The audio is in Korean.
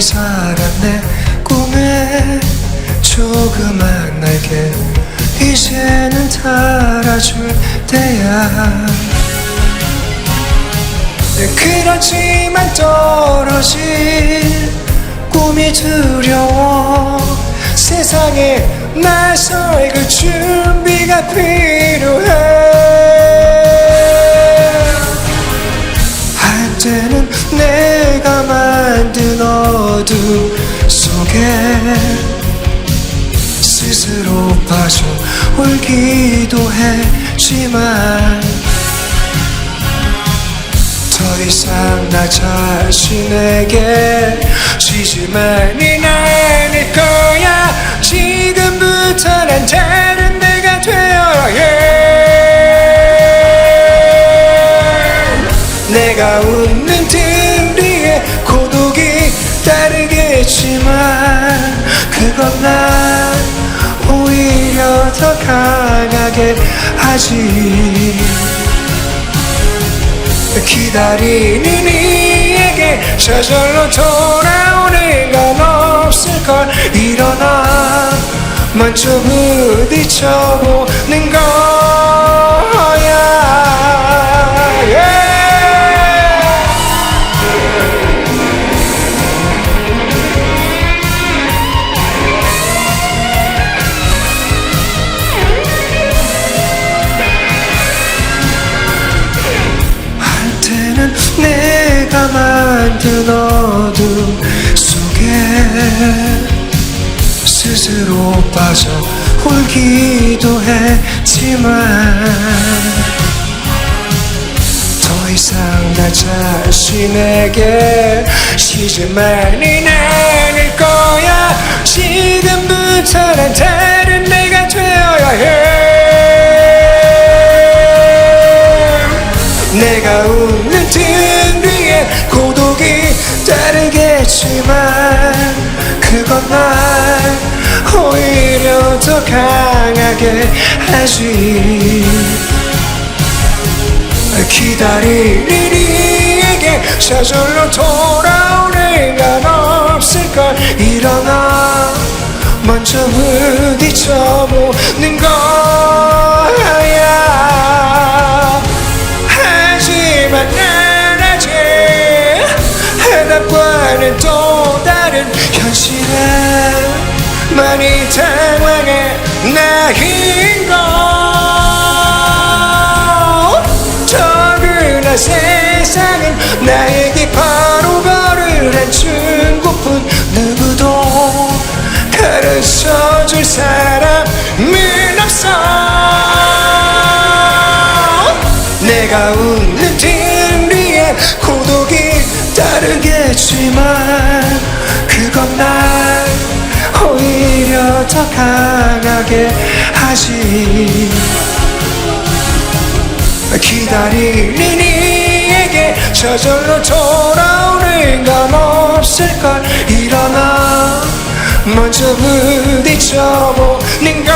함께 살았네 꿈에 조그만 날개 이제는 달아줄 때야. 그렇지만 떨어질 꿈이 두려워 세상에 나설 그 준비가 필요해 속에 스스로 빠져 울기도 했지만 더 이상 나 자신에게 지지 말니 아닐 거야. 지금부터 난 다른 내가 되어야 해 내가 웃는 등 뒤에 고독이 따르 겠지만 그건 난 오히려 더 강하게 하지. 기다리는 이에게 저절로 돌아오는 건 없을걸. 일어나 먼저 부딪혀보는 거 만든 어둠 속에 스스로 빠져 울기도 했지만 더 이상 나 자신에게 말니 아닐 거야. 지금부터 난 다른 내가 되어야 해. 내가 웃는 등 따르겠지만 그건 날 오히려 더 강하게 하지. 기다리는 이에게 저절로 돌아오는 건 없을걸. 일어나 먼저 부딪혀 해답과는 또 다른 현실에 많이 당황해. 나인 걸 적은한 세상은 나에게 바로 걸을 한 중고픈 누구도 가르쳐줄 사람은 없어. 내가 따르겠지만 그건 날 오히려 더 강하게 하지. 기다리는 이에게 저절로 돌아오는 건 없을걸. 일어나 먼저 부딪혀보는 걸